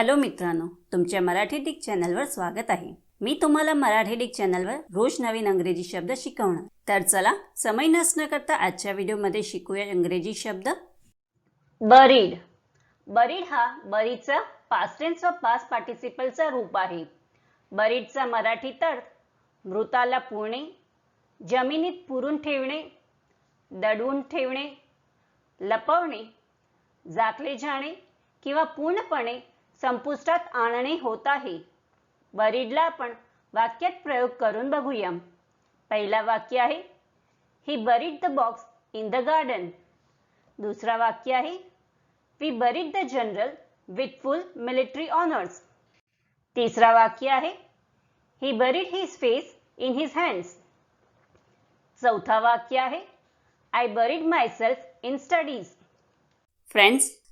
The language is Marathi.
हॅलो मित्रांनो तुमच्या मराठी डिक चॅनलवर स्वागत आहे. मी तुम्हाला मराठी डिक चॅनलवर रोज नवीन अंग्रेजी शब्द शिकवणार. तर चला समय नसणं करता आजच्या व्हिडिओमध्ये शिकूया इंग्रजी शब्द. बरीड. बरीड हा बरीचा पास्टेन्स व पास पार्टिसिपलचा रूप आहे. बरीडचा मराठी अर्थ मृताला पुणे जमिनीत पुरून ठेवणे दडवून ठेवणे लपवणे झाकले जाणे किंवा पूर्णपणे संपुष्टात आणणे होत आहे. बरीडला आपण वाक्यात प्रयोग करून बघूया. पहिला वाक्य आहे he buried the box in the garden दुसरा वाक्य आहे we buried the general with full military honours तिसरा वाक्य आहे he buried his face in his hands चौथा वाक्य आहे I buried myself in studies friends